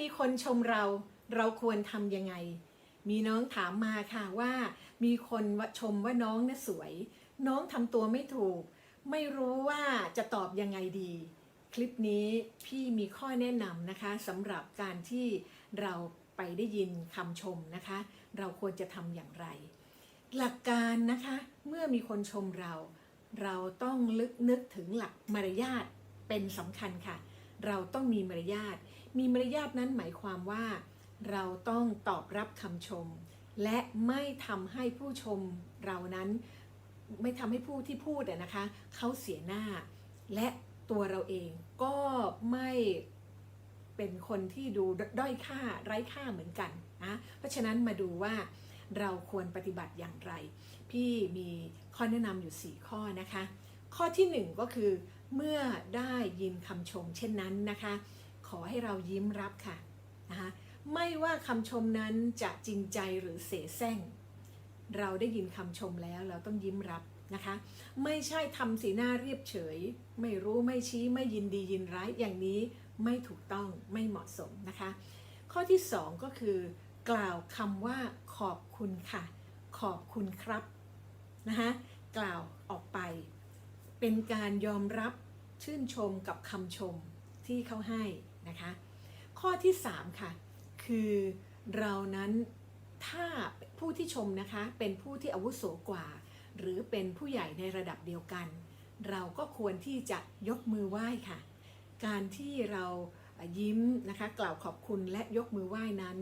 มีคนชมเรา เราควรทำยังไง มีน้องถามมาค่ะว่า มีคนชมว่าน้องน่ะสวย น้องทำตัวไม่ถูก ไม่รู้ว่าจะตอบยังไงดี คลิปนี้พี่มีข้อแนะนำนะคะสำหรับการที่เราไปได้ยินคำชมนะคะ เราควรจะทำอย่างไร หลักการนะคะเมื่อมีคนชมเรา เราต้องลึกนึกถึงหลักมารยาทเป็นสำคัญค่ะ เราต้องมีมารยาท มีมารยาทนั้นหมายความว่า เราต้องตอบรับคำชม และไม่ทำให้ผู้ชมเรานั้นไม่ทำให้ผู้ที่พูดอะนะคะเขาเสียหน้า และตัวเราเองก็ไม่เป็นคนที่ดูด้อยค่าไร้ค่าเหมือนกันนะเพราะฉะนั้นมาดูว่าเราควรปฏิบัติอย่างไร พี่มีข้อแนะนำอยู่ 4 ข้อนะคะ ข้อทีหนึ่1 ก็คือ เมื่อได้ยินคำชมเช่นนั้นนะคะ ขอให้เรายิ้มรับค่ะนะคะไม่ว่าคำชมนั้นจะจริงใจหรือเสแสร้ง เราได้ยินคำชมแล้วเราต้องยิ้มรับนะคะ ไม่ใช่ทำสีหน้าเรียบเฉย ไม่รู้ไม่ชี้ไม่ยินดียินร้ายอย่างนี้ไม่ถูกต้องไม่เหมาะสมนะคะ ข้อที่ 2 ก็คือ กล่าวคำว่าขอบคุณค่ะ ขอบคุณครับนะคะกล่าวออกไป เป็นการยอมรับชื่นชมกับคำชมที่เขาให้นะคะ ข้อที่ 3 ค่ะ คือเรานั้นถ้าผู้ที่ชมนะคะเป็นผู้ที่อาวุโสกว่า หรือเป็นผู้ใหญ่ในระดับเดียวกัน เราก็ควรที่จะยกมือไหว้ค่ะ การที่เรายิ้มนะคะกล่าวขอบคุณและยกมือไหว้นั้น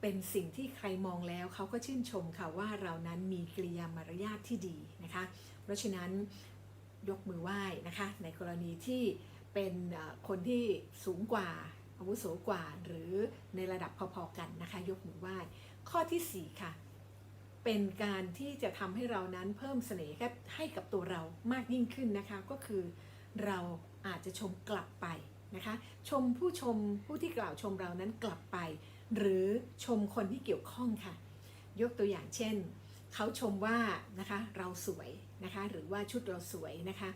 เป็นสิ่งที่ใครมองแล้วเขาก็ชื่นชมค่ะว่าเรานั้นมีกริยามารยาทที่ดีนะคะ เพราะฉะนั้น ยกมือไหว้นะคะ ในกรณีที่เป็นคนที่สูงกว่าอาวุโสกว่าหรือในระดับพอๆกันนะคะ ยกมือไหว้ ข้อทีสี่ 4 ค่ะ เป็นการที่จะทำให้เรานั้นเพิ่มเสน่ห์ให้กับตัวเรามากยิ่งขึ้นนะคะ ก็คือเราอาจจะชมกลับไปนะคะ ชมผู้ชมผู้ที่กล่าวชมเรานั้นกลับไป หรือชมคนที่เกี่ยวข้องค่ะ ยกตัวอย่างเช่น เขาชมว่านะคะเราสวย นะคะ หรือว่าชุดเราสวยนะคะ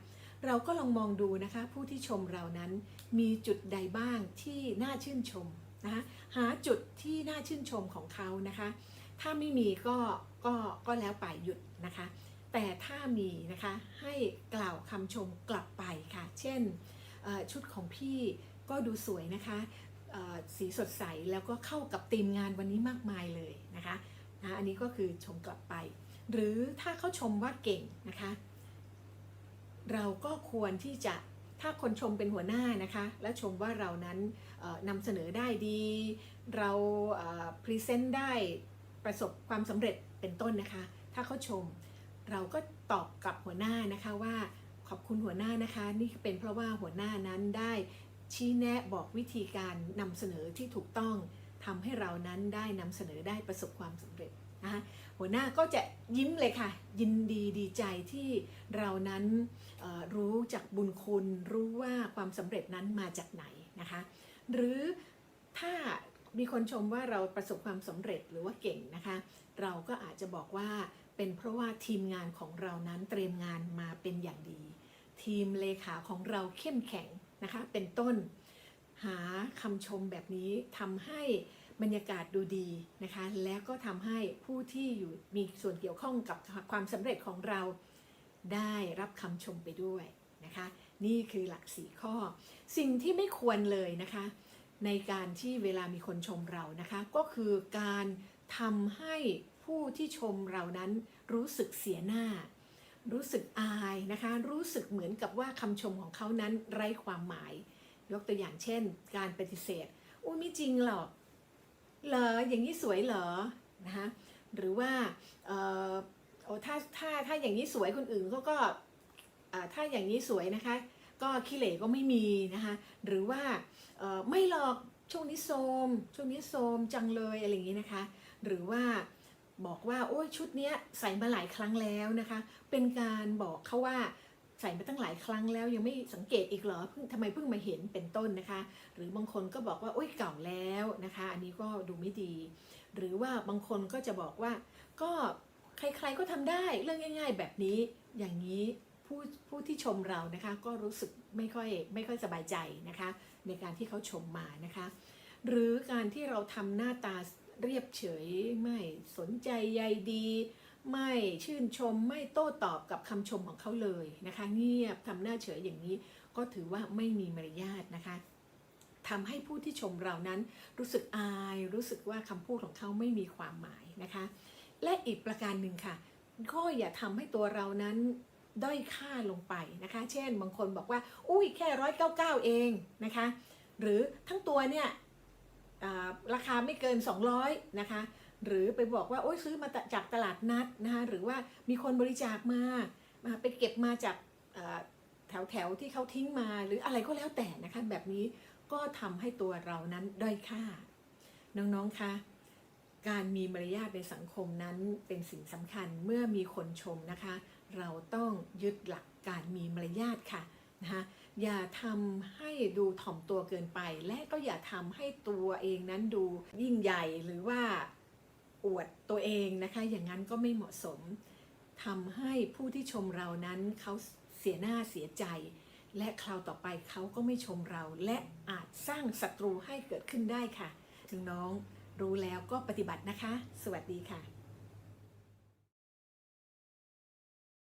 เราก็ลองมองดูนะคะ ผู้ที่ชมเรานั้นมีจุดใดบ้างที่น่าชื่นชมนะคะหาจุดที่น่าชื่นชมของเขานะคะ ถ้าไม่มีก็ก็ก็แล้วไปหยุดนะคะ แต่ถ้ามีนะคะให้กล่าวคำชมกลับไปค่ะ เช่นชุดของพี่ก็ดูสวยนะคะสีสดใสแล้วก็เข้ากับธีมงานวันนี้มากมายเลยนะคะนะอันนี้ก็คือชมกลับไป หรือถ้าเขาชมว่าเก่งนะคะ เราก็ควรที่จะถ้าคนชมเป็นหัวหน้านะคะ และชมว่าเรานั้นนำเสนอได้ดี เราพรีเซนต์ได้ประสบความสำเร็จเป็นต้นนะคะ ถ้าเขาชม เราก็ตอบกับหัวหน้านะคะว่าขอบคุณหัวหน้านะคะ นี่เป็นเพราะว่าหัวหน้านั้นได้ชี้แนะบอกวิธีการนำเสนอที่ถูกต้องทำให้เรานั้นได้นำเสนอได้ประสบความสำเร็จ นะคะหัวหน้าก็จะยิ้มเลยค่ะ ยินดีดีใจที่เรานั้นรู้จากบุญคุณ รู้ว่าความสำเร็จนั้นมาจากไหนนะคะ หรือถ้ามีคนชมว่าเราประสบความสำเร็จหรือว่าเก่งนะคะ เราก็อาจจะบอกว่าเป็นเพราะว่าทีมงานของเรานั้นเตรียมงานมาเป็นอย่างดี ทีมเลขาของเราเข้มแข็งนะคะ เป็นต้นหาคำชมแบบนี้ทำให้ บรรยากาศดูดีนะคะ แล้วก็ทำให้ผู้ที่อยู่มีส่วนเกี่ยวข้องกับความสำเร็จของเราได้รับคำชมไปด้วยนะคะ นี่คือหลักสีข้อ สิ่งที่ไม่ควรเลยนะคะ ในการที่เวลามีคนชมเรานะคะ ก็คือการทำให้ผู้ที่ชมเรานั้นรู้สึกเสียหน้า รู้สึกอายนะคะ รู้สึกเหมือนกับว่าคำชมของเขานั้นไร้ความหมาย ยกตัวอย่างเช่น การปฏิเสธอุ้ยไม่จริงหรอก เหรออย่างนี้สวยเหรอนะคะหรือว่าเออโอ้ถ้าถ้าถ้าอย่างนี้สวยคนอื่นเขาก็ถ้าอย่างนี้สวยนะคะ ก็ขี้เหร่ก็ไม่มีนะคะหรือว่าไม่หรอกช่วงนี้โซมช่วงนี้โซมจังเลยอะไรอย่างนี้นะคะ หรือว่าบอกว่าโอ้ยชุดเนี้ยใส่มาหลายครั้งแล้วนะคะ เป็นการบอกเขาว่า ใส่มาตั้งหลายครั้งแล้วยังไม่สังเกตอีกเหรอเพิ่งทำไมเพิ่งมาเห็นเป็นต้นนะคะ หรือบางคนก็บอกว่าโอ้ยเก่าแล้วนะคะ อันนี้ก็ดูไม่ดี หรือว่าบางคนก็จะบอกว่าก็ใครๆก็ทำได้เรื่องง่าย ๆ แบบนี้อย่างนี้ผู้ผู้ที่ชมเรานะคะก็รู้สึกไม่ค่อยไม่ค่อยสบายใจนะคะ ในการที่เขาชมมานะคะ หรือการที่เราทำหน้าตาเรียบเฉยไม่สนใจใยดี ไม่ชื่นชมไม่โต้ตอบกับคำชมของเขาเลยนะคะ เงียบทำหน้าเฉยอย่างนี้ ก็ถือว่าไม่มีมารยาทนะคะทำให้ผู้ที่ชมเรานั้นรู้สึกอาย รู้สึกว่าคำพูดของเขาไม่มีความหมายนะคะ และอีกประการหนึ่งค่ะก็อย่าทำให้ตัวเรานั้นด้อยค่าลงไปนะคะ เช่นบางคนบอกว่า อุ้ยแค่ร้อยเก้าเก้าเองนะคะ หรือทั้งตัวเนี่ยราคาไม่เกิน 200นะคะ หรือไปบอกว่าโอ้ยซื้อมาจากตลาดนัดนะคะหรือว่ามีคนบริจาคมามาไปเก็บมาจากแถวแถวที่เขาทิ้งมาหรืออะไรก็แล้วแต่นะคะแบบนี้ก็ทำให้ตัวเรานั้นด้อยค่า น้องๆคะการมีมารยาทในสังคมนั้นเป็นสิ่งสำคัญเมื่อมีคนชมนะคะ เราต้องยึดหลักการมีมารยาทค่ะนะคะอย่าทำให้ดูถ่อมตัวเกินไป และก็อย่าทำให้ตัวเองนั้นดูยิ่งใหญ่หรือว่า อวดตัวเองนะคะอย่างนั้นก็ไม่เหมาะสมทำให้ผู้ที่ชมเรานั้นเขาเสียหน้าเสียใจ และคราวต่อไปเขาก็ไม่ชมเรา และอาจสร้างศัตรูให้เกิดขึ้นได้ค่ะน้องๆรู้แล้วก็ปฏิบัตินะคะ สวัสดีค่ะ